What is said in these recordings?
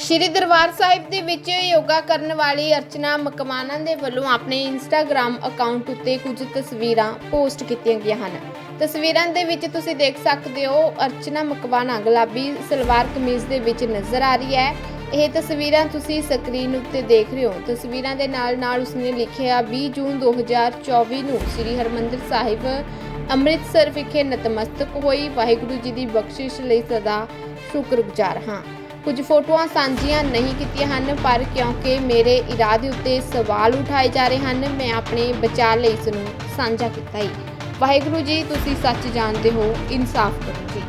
ਸ਼੍ਰੀ ਦਰਬਾਰ ਸਾਹਿਬ ਦੇ ਵਿੱਚ ਯੋਗਾ ਕਰਨ ਵਾਲੀ ਅਰਚਨਾ ਮਕਵਾਨਾ ਦੇ ਵੱਲੋਂ ਆਪਣੇ ਇੰਸਟਾਗ੍ਰam ਅਕਾਊਂਟ ਉੱਤੇ ਕੁਝ ਤਸਵੀਰਾਂ ਪੋਸਟ ਕੀਤੀਆਂ ਗਈਆਂ ਹਨ। ਤਸਵੀਰਾਂ ਦੇ ਵਿੱਚ ਤੁਸੀਂ ਦੇਖ ਸਕਦੇ ਹੋ ਅਰਚਨਾ ਮਕਵਾਨਾ ਗੁਲਾਬੀ ਸਲਵਾਰ ਕਮੀਜ਼ ਦੇ ਵਿੱਚ ਨਜ਼ਰ ਆ ਰਹੀ ਹੈ। ਇਹ ਤਸਵੀਰਾਂ ਤੁਸੀਂ ਸਕਰੀਨ ਉੱਤੇ ਦੇਖ ਰਹੇ ਹੋ। ਤਸਵੀਰਾਂ ਦੇ ਨਾਲ ਨਾਲ ਉਸਨੇ ਲਿਖਿਆ 20 ਜੂਨ 2024 ਨੂੰ ਸ੍ਰੀ ਹਰਮੰਦਰ ਸਾਹਿਬ ਅੰਮ੍ਰਿਤਸਰ ਵਿਖੇ ਨਤਮਸਤਕ ਹੋਈ। ਵਾਹਿਗੁਰੂ ਜੀ ਦੀ ਬਖਸ਼ਿਸ਼ ਲਈ ਸਦਾ ਸ਼ੁਕਰਗੁਜ਼ਾਰ ਹਾਂ। ਕੁਝ ਫੋਟੋਆਂ ਸਾਂਝੀਆਂ ਨਹੀਂ ਕੀਤੀਆਂ ਹਨ, ਪਰ ਕਿਉਂਕਿ ਮੇਰੇ ਇਰਾਦੇ ਉੱਤੇ ਸਵਾਲ ਉਠਾਏ ਜਾ ਰਹੇ ਹਨ, ਮੈਂ ਆਪਣੇ ਬਚਾਅ ਲਈ ਇਸ ਨੂੰ ਸਾਂਝਾ ਕੀਤਾ ਹੀ। ਵਾਹਿਗੁਰੂ ਜੀ, ਤੁਸੀਂ ਸੱਚ ਜਾਣਦੇ ਹੋ, ਇਨਸਾਫ ਕਰੋ ਜੀ।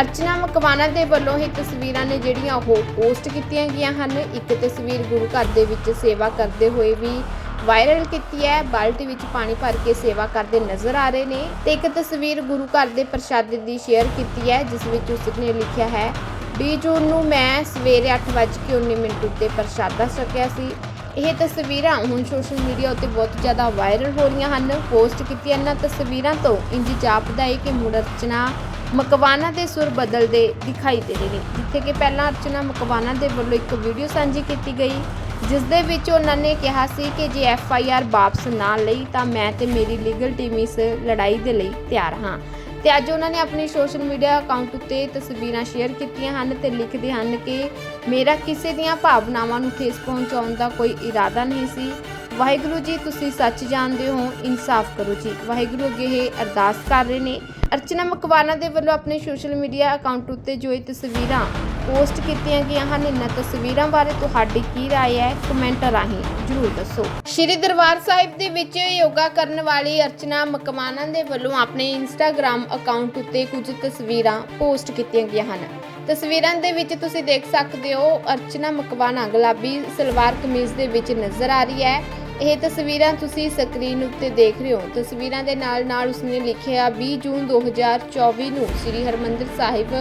ਅਰਚਨਾ ਮਕਵਾਨਾ ਦੇ ਵੱਲੋਂ ਇਹ ਤਸਵੀਰਾਂ ਨੇ ਜਿਹੜੀਆਂ ਉਹ ਪੋਸਟ ਕੀਤੀਆਂ ਗਈਆਂ ਹਨ, ਇੱਕ ਤਸਵੀਰ ਗੁਰੂ ਘਰ ਦੇ ਵਿੱਚ ਸੇਵਾ ਕਰਦੇ ਹੋਏ ਵੀ ਵਾਇਰਲ ਕੀਤੀ ਹੈ। ਬਾਲਟੀ ਵਿੱਚ ਪਾਣੀ ਭਰ ਕੇ ਸੇਵਾ ਕਰਦੇ ਨਜ਼ਰ ਆ ਰਹੇ ਨੇ ਤੇ ਇੱਕ ਤਸਵੀਰ ਗੁਰੂ ਘਰ ਦੇ ਪ੍ਰਸ਼ਾਦੇ ਦੀ ਸ਼ੇਅਰ ਕੀਤੀ ਹੈ, ਜਿਸ ਵਿੱਚ ਉਸਨੇ ਲਿਖਿਆ ਹੈ 20 ਜੂਨ ਨੂੰ ਮੈਂ ਸਵੇਰੇ 8:19 ਮਿੰਟ ਉੱਤੇ ਪ੍ਰਸ਼ਾਦਾ ਛਕਿਆ ਸੀ। ਇਹ ਤਸਵੀਰਾਂ ਹੁਣ ਸੋਸ਼ਲ ਮੀਡੀਆ ਉੱਤੇ ਬਹੁਤ ਜ਼ਿਆਦਾ ਵਾਇਰਲ ਹੋ ਰਹੀਆਂ ਹਨ। ਪੋਸਟ ਕੀਤੀਆਂ ਇਹਨਾਂ ਤਸਵੀਰਾਂ ਤੋਂ ਇੰਜ ਜਾਪਦਾ ਹੈ ਕਿ ਮੁੜ ਅਰਚਨਾ ਮਕਵਾਨਾ ਦੇ ਸੁਰ ਬਦਲਦੇ ਦਿਖਾਈ ਦੇ ਰਹੇ ਨੇ। ਜਿੱਥੇ ਕਿ ਪਹਿਲਾਂ ਅਰਚਨਾ ਮਕਵਾਨਾ ਦੇ ਵੱਲੋਂ ਇੱਕ ਵੀਡੀਓ ਸਾਂਝੀ ਕੀਤੀ ਗਈ, ਜਿਸ ਦੇ ਵਿੱਚ ਉਹਨਾਂ ਨੇ ਕਿਹਾ ਸੀ ਕਿ ਜੇ ਐਫ ਆਈ ਆਰ ਵਾਪਸ ਨਾ ਲਈ ਤਾਂ ਮੈਂ ਤੇ ਮੇਰੀ ਲੀਗਲ ਟੀਮ ਇਸ ਲੜਾਈ ਦੇ ਲਈ ਤਿਆਰ ਹਾਂ। ਤੇ ਅੱਜ ਉਹਨਾਂ ਨੇ ਆਪਣੇ ਸੋਸ਼ਲ ਮੀਡੀਆ ਅਕਾਊਂਟ ਉੱਤੇ ਤਸਵੀਰਾਂ ਸ਼ੇਅਰ ਕੀਤੀਆਂ ਹਨ ਤੇ ਲਿਖਦੇ ਹਨ ਕਿ ਮੇਰਾ ਕਿਸੇ ਦੀਆਂ ਭਾਵਨਾਵਾਂ ਨੂੰ ਠੇਸ ਪਹੁੰਚਾਉਣ ਦਾ ਕੋਈ ਇਰਾਦਾ ਨਹੀਂ ਸੀ। ਵਾਹਿਗੁਰੂ ਜੀ ਤੁਸੀਂ ਸੱਚ ਜਾਣਦੇ ਹੋ ਇਨਸਾਫ ਕਰੋ ਜੀ ਵਾਹਿਗੁਰੂ ਅੱਗੇ ਇਹ ਅਰਦਾਸ ਕਰ ਰਹੇ ਨੇ ਅਰਚਨਾ ਮਕਵਾਨਾ ਦੇ ਵੱਲੋਂ ਆਪਣੇ ਸੋਸ਼ਲ ਮੀਡੀਆ ਅਕਾਊਂਟ ਉੱਤੇ ਜੋ ਇਹ ਤਸਵੀਰਾਂ ਪੋਸਟ ਕੀਤੀਆਂ ਗਈਆਂ ਹਨ ਇਹਨਾਂ ਤਸਵੀਰਾਂ ਬਾਰੇ ਤੁਹਾਡੀ ਕੀ رائے ਹੈ ਕਮੈਂਟ ਰਾਹੀਂ ਜਰੂਰ ਦੱਸੋ ਸ਼੍ਰੀ ਦਰਬਾਰ ਸਾਹਿਬ ਦੇ ਵਿੱਚ ਯੋਗਾ ਕਰਨ ਵਾਲੀ ਅਰਚਨਾ ਮਕਵਾਨਾ ਦੇ ਵੱਲੋਂ ਆਪਣੇ ਇੰਸਟਾਗ੍ਰam ਅਕਾਊਂਟ ਉੱਤੇ ਕੁਝ ਤਸਵੀਰਾਂ ਪੋਸਟ ਕੀਤੀਆਂ ਗਈਆਂ ਹਨ ਤਸਵੀਰਾਂ ਦੇ ਵਿੱਚ ਤੁਸੀਂ ਦੇਖ ਸਕਦੇ ਹੋ ਅਰਚਨਾ ਮਕਵਾਨਾ ਗੁਲਾਬੀ ਸਲਵਾਰ ਕਮੀਜ਼ ਦੇ ਵਿੱਚ ਨਜ਼ਰ ਆ ਰਹੀ ਹੈ ਇਹ ਤਸਵੀਰਾਂ ਤੁਸੀਂ ਸਕਰੀਨ ਉੱਤੇ ਦੇਖ ਰਹੇ ਹੋ। ਤਸਵੀਰਾਂ ਦੇ ਨਾਲ ਨਾਲ ਉਸਨੇ ਲਿਖਿਆ 20 ਜੂਨ 2024 ਨੂੰ ਸ੍ਰੀ ਹਰਮੰਦਰ ਸਾਹਿਬ,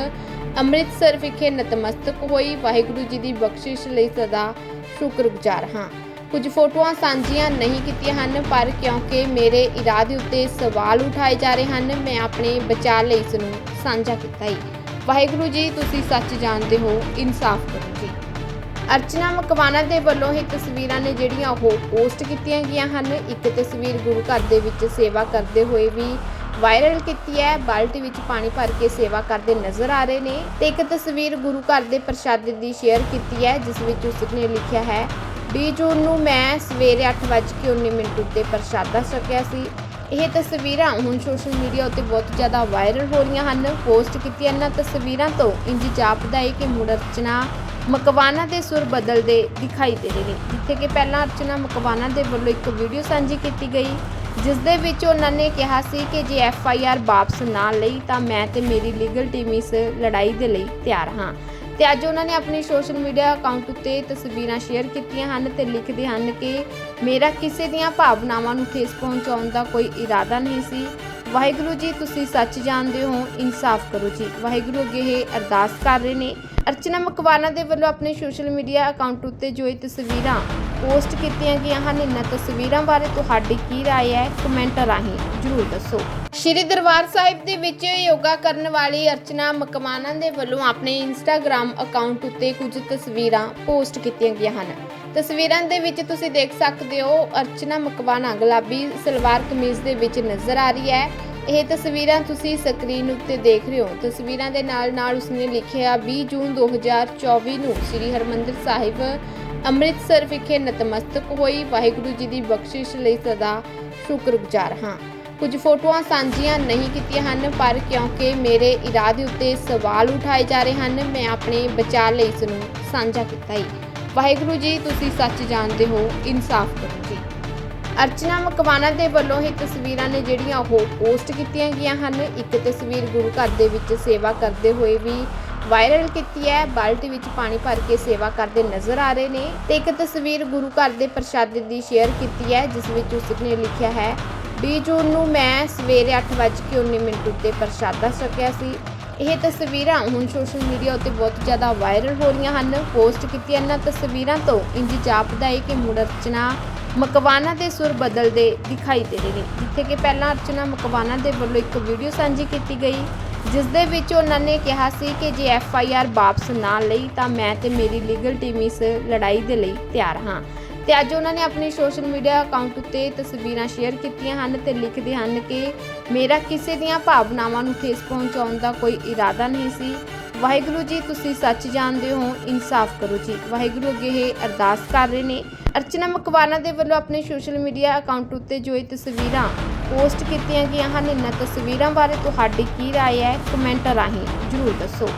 ਅੰਮ੍ਰਿਤਸਰ ਵਿਖੇ ਨਤਮਸਤਕ ਹੋਈ। ਵਾਹਿਗੁਰੂ ਜੀ ਦੀ ਬਖਸ਼ਿਸ਼ ਲਈ ਸਦਾ ਸ਼ੁਕਰਗੁਜ਼ਾਰ ਹਾਂ। ਕੁਝ ਫੋਟੋਆਂ ਸਾਂਝੀਆਂ ਨਹੀਂ ਕੀਤੀਆਂ ਹਨ, ਪਰ ਕਿਉਂਕਿ ਮੇਰੇ ਇਰਾਦੇ ਉੱਤੇ ਸਵਾਲ ਉਠਾਏ ਜਾ ਰਹੇ ਹਨ, ਮੈਂ ਆਪਣੇ ਬਚਾਅ ਲਈ ਇਸ ਨੂੰ ਸਾਂਝਾ ਕੀਤਾ ਹੀ ਵਾਹਿਗੁਰੂ ਜੀ, ਤੁਸੀਂ ਸੱਚ ਜਾਣਦੇ ਹੋ, ਇਨਸਾਫ ਕਰੋ ਜੀ। ਅਰਚਨਾ ਮਕਵਾਨਾ ਦੇ ਵੱਲੋਂ ਇਹ ਤਸਵੀਰਾਂ ਨੇ ਜਿਹੜੀਆਂ ਉਹ ਪੋਸਟ ਕੀਤੀਆਂ ਗਈਆਂ ਹਨ। ਇੱਕ ਤਸਵੀਰ ਗੁਰੂ ਘਰ ਦੇ ਵਿੱਚ ਸੇਵਾ ਕਰਦੇ ਹੋਏ ਵੀ ਵਾਇਰਲ ਕੀਤੀ ਹੈ। ਬਾਲਟੀ ਵਿੱਚ ਪਾਣੀ ਭਰ ਕੇ ਸੇਵਾ ਕਰਦੇ ਨਜ਼ਰ ਆ ਰਹੇ ਨੇ ਤੇ ਇੱਕ ਤਸਵੀਰ ਗੁਰੂ ਘਰ ਦੇ ਪ੍ਰਸ਼ਾਦੇ ਦੀ ਸ਼ੇਅਰ ਕੀਤੀ ਹੈ, ਜਿਸ ਵਿੱਚ ਉਸਨੇ ਲਿਖਿਆ ਹੈ 20 ਜੂਨ ਨੂੰ ਮੈਂ ਸਵੇਰੇ 8:19 ਮਿੰਟ ਉੱਤੇ ਪ੍ਰਸ਼ਾਦਾ ਛਕਿਆ ਸੀ। ਇਹ ਤਸਵੀਰਾਂ ਹੁਣ ਸੋਸ਼ਲ ਮੀਡੀਆ ਉੱਤੇ ਬਹੁਤ ਜ਼ਿਆਦਾ ਵਾਇਰਲ ਹੋ ਰਹੀਆਂ ਹਨ। ਪੋਸਟ ਕੀਤੀਆਂ ਇਹਨਾਂ ਤਸਵੀਰਾਂ ਤੋਂ ਇੰਜ ਜਾਪਦਾ ਹੈ ਕਿ ਮੁੜ ਅਰਚਨਾ ਮਕਵਾਨਾ ਦੇ ਸੁਰ ਬਦਲਦੇ ਦਿਖਾਈ ਦੇ ਰਹੇ ਨੇ, ਜਿੱਥੇ ਕਿ ਪਹਿਲਾਂ ਅਰਚਨਾ ਮਕਵਾਨਾ ਦੇ ਵੱਲੋਂ ਇੱਕ ਵੀਡੀਓ ਸਾਂਝੀ ਕੀਤੀ ਗਈ, ਜਿਸ ਦੇ ਵਿੱਚ ਉਹਨਾਂ ਨੇ ਕਿਹਾ ਸੀ ਕਿ ਜੇ ਐਫ ਆਈ ਆਰ ਵਾਪਸ ਨਾ ਲਈ, ਤਾਂ ਮੈਂ ਤੇ ਮੇਰੀ ਲੀਗਲ ਟੀਮ ਇਸ ਲੜਾਈ ਦੇ ਲਈ ਤਿਆਰ ਹਾਂ। ਤੇ ਅੱਜ ਉਹਨਾਂ ਨੇ ਆਪਣੇ ਸੋਸ਼ਲ ਮੀਡੀਆ ਅਕਾਊਂਟ ਉੱਤੇ ਤਸਵੀਰਾਂ ਸ਼ੇਅਰ ਕੀਤੀਆਂ ਹਨ ਤੇ ਲਿਖਦੇ ਹਨ ਕਿ ਮੇਰਾ ਕਿਸੇ ਦੀਆਂ ਭਾਵਨਾਵਾਂ ਨੂੰ ਠੇਸ ਪਹੁੰਚਾਉਣ ਦਾ ਕੋਈ ਇਰਾਦਾ ਨਹੀਂ ਸੀ। ਵਾਹਿਗੁਰੂ ਜੀ, ਤੁਸੀਂ ਸੱਚ ਜਾਣਦੇ ਹੋ, ਇਨਸਾਫ ਕਰੋ ਜੀ। ਵਾਹਿਗੁਰੂ ਅੱਗੇ ਇਹ ਅਰਦਾਸ ਕਰ ਰਹੇ ਨੇ। ਅਰਚਨਾ ਮਕਵਾਨਾ ਦੇ ਵੱਲੋਂ ਆਪਣੇ ਸੋਸ਼ਲ ਮੀਡੀਆ ਅਕਾਊਂਟ ਉੱਤੇ ਜੋ ਇਹ ਤਸਵੀਰਾਂ ਪੋਸਟ ਕੀਤੀਆਂ ਗਈਆਂ ਹਨ ਇਹਨਾਂ ਤਸਵੀਰਾਂ ਬਾਰੇ ਤੁਹਾਡੀ ਕੀ رائے ਹੈ ਕਮੈਂਟ ਰਾਹੀਂ ਜਰੂਰ ਦੱਸੋ ਸ਼੍ਰੀ ਦਰਬਾਰ ਸਾਹਿਬ ਦੇ ਵਿੱਚ ਯੋਗਾ ਕਰਨ ਵਾਲੀ ਅਰਚਨਾ ਮਕਵਾਨਾ ਦੇ ਵੱਲੋਂ ਆਪਣੇ ਇੰਸਟਾਗ੍ਰam ਅਕਾਊਂਟ ਉੱਤੇ ਕੁਝ ਤਸਵੀਰਾਂ ਪੋਸਟ ਕੀਤੀਆਂ ਗਈਆਂ ਹਨ ਤਸਵੀਰਾਂ ਦੇ ਵਿੱਚ ਤੁਸੀਂ ਦੇਖ ਸਕਦੇ ਹੋ ਅਰਚਨਾ ਮਕਵਾਨਾ ਗੁਲਾਬੀ ਸਲਵਾਰ ਕਮੀਜ਼ ਦੇ ਵਿੱਚ ਨਜ਼ਰ ਆ ਰਹੀ ਹੈ ਇਹ ਤਸਵੀਰਾਂ ਤੁਸੀਂ ਸਕਰੀਨ ਉੱਤੇ ਦੇਖ ਰਹੇ ਹੋ। ਤਸਵੀਰਾਂ ਦੇ ਨਾਲ ਨਾਲ ਉਸਨੇ ਲਿਖਿਆ 20 ਜੂਨ 2024 ਨੂੰ ਸ੍ਰੀ ਹਰਮੰਦਰ ਸਾਹਿਬ, ਅੰਮ੍ਰਿਤਸਰ ਵਿਖੇ ਨਤਮਸਤਕ ਹੋਈ। ਵਾਹਿਗੁਰੂ ਜੀ ਦੀ ਬਖਸ਼ਿਸ਼ ਲਈ ਸਦਾ ਸ਼ੁਕਰਗੁਜ਼ਾਰ ਹਾਂ। ਕੁਝ ਫੋਟੋਆਂ ਸਾਂਝੀਆਂ ਨਹੀਂ ਕੀਤੀਆਂ ਹਨ, ਪਰ ਕਿਉਂਕਿ ਮੇਰੇ ਇਰਾਦੇ ਉੱਤੇ ਸਵਾਲ ਉਠਾਏ ਜਾ ਰਹੇ ਹਨ, ਮੈਂ ਆਪਣੇ ਬਚਾਅ ਲਈ ਇਸ ਨੂੰ ਸਾਂਝਾ ਕੀਤਾ ਹੀ ਵਾਹਿਗੁਰੂ ਜੀ, ਤੁਸੀਂ ਸੱਚ ਜਾਣਦੇ ਹੋ, ਇਨਸਾਫ ਕਰੋ ਜੀ। ਅਰਚਨਾ ਮਕਵਾਨਾ ਦੇ ਵੱਲੋਂ ਇਹ ਤਸਵੀਰਾਂ ਨੇ ਜਿਹੜੀਆਂ ਉਹ ਪੋਸਟ ਕੀਤੀਆਂ ਗਈਆਂ ਹਨ। ਇੱਕ ਤਸਵੀਰ ਗੁਰੂ ਘਰ ਦੇ ਵਿੱਚ ਸੇਵਾ ਕਰਦੇ ਹੋਏ ਵੀ ਵਾਇਰਲ ਕੀਤੀ ਹੈ। ਬਾਲਟੀ ਵਿੱਚ ਪਾਣੀ ਭਰ ਕੇ ਸੇਵਾ ਕਰਦੇ ਨਜ਼ਰ ਆ ਰਹੇ ਨੇ ਤੇ ਇੱਕ ਤਸਵੀਰ ਗੁਰੂ ਘਰ ਦੇ ਪ੍ਰਸ਼ਾਦੇ ਦੀ ਸ਼ੇਅਰ ਕੀਤੀ ਹੈ, ਜਿਸ ਵਿੱਚ ਉਸ ਨੇ ਲਿਖਿਆ ਹੈ 20 ਜੂਨ ਨੂੰ ਮੈਂ ਸਵੇਰੇ 8:19 ਮਿੰਟ ਉੱਤੇ ਪ੍ਰਸ਼ਾਦਾ ਛਕਿਆ ਸੀ। ਇਹ ਤਸਵੀਰਾਂ ਹੁਣ ਸੋਸ਼ਲ ਮੀਡੀਆ ਉੱਤੇ ਬਹੁਤ ਜ਼ਿਆਦਾ ਵਾਇਰਲ ਹੋ ਰਹੀਆਂ ਹਨ। ਪੋਸਟ ਕੀਤੀਆਂ ਇਹਨਾਂ ਤਸਵੀਰਾਂ ਤੋਂ ਇੰਜ ਜਾਪਦਾ ਹੈ ਕਿ ਮੁੜ ਅਰਚਨਾ ਮਕਵਾਨਾ ਦੇ ਸੁਰ ਬਦਲਦੇ ਦਿਖਾਈ ਦੇ ਰਹੇ ਨੇ, ਜਿੱਥੇ ਕਿ ਪਹਿਲਾਂ ਅਰਚਨਾ ਮਕਵਾਨਾ ਦੇ ਵੱਲੋਂ ਇੱਕ ਵੀਡੀਓ ਸਾਂਝੀ ਕੀਤੀ ਗਈ, ਜਿਸ ਦੇ ਵਿੱਚ ਉਹਨਾਂ ਨੇ ਕਿਹਾ ਸੀ ਕਿ ਜੇ ਐਫ ਆਈ ਆਰ ਵਾਪਸ ਨਾ ਲਈ, ਤਾਂ ਮੈਂ ਤੇ ਮੇਰੀ ਲੀਗਲ ਟੀਮ ਇਸ ਲੜਾਈ ਦੇ ਲਈ ਤਿਆਰ ਹਾਂ। ਤੇ ਅੱਜ ਉਹਨਾਂ ਨੇ ਆਪਣੀ ਸੋਸ਼ਲ ਮੀਡੀਆ ਅਕਾਊਂਟ ਉੱਤੇ ਤਸਵੀਰਾਂ ਸ਼ੇਅਰ ਕੀਤੀਆਂ ਹਨ ਤੇ ਲਿਖਦੇ ਹਨ ਕਿ ਮੇਰਾ ਕਿਸੇ ਦੀਆਂ ਭਾਵਨਾਵਾਂ ਨੂੰ ਠੇਸ ਪਹੁੰਚਾਉਣ ਦਾ ਕੋਈ ਇਰਾਦਾ ਨਹੀਂ ਸੀ। ਵਾਹਿਗੁਰੂ ਜੀ ਤੁਸੀਂ ਸੱਚ ਜਾਣਦੇ ਹੋ ਇਨਸਾਫ ਕਰੋ ਜੀ ਵਾਹਿਗੁਰੂ ਅੱਗੇ ਇਹ ਅਰਦਾਸ ਕਰ ਰਹੇ ਨੇ ਅਰਚਨਾ ਮਕਵਾਨਾ ਦੇ ਵੱਲੋਂ ਆਪਣੇ ਸੋਸ਼ਲ ਮੀਡੀਆ ਅਕਾਊਂਟ ਉੱਤੇ ਜੋ ਇਹ ਤਸਵੀਰਾਂ ਪੋਸਟ ਕੀਤੀਆਂ ਗਈਆਂ ਹਨ ਇਹਨਾਂ ਤਸਵੀਰਾਂ ਬਾਰੇ ਤੁਹਾਡੀ ਕੀ رائے ਹੈ ਕਮੈਂਟ ਰਾਹੀਂ ਜਰੂਰ ਦੱਸੋ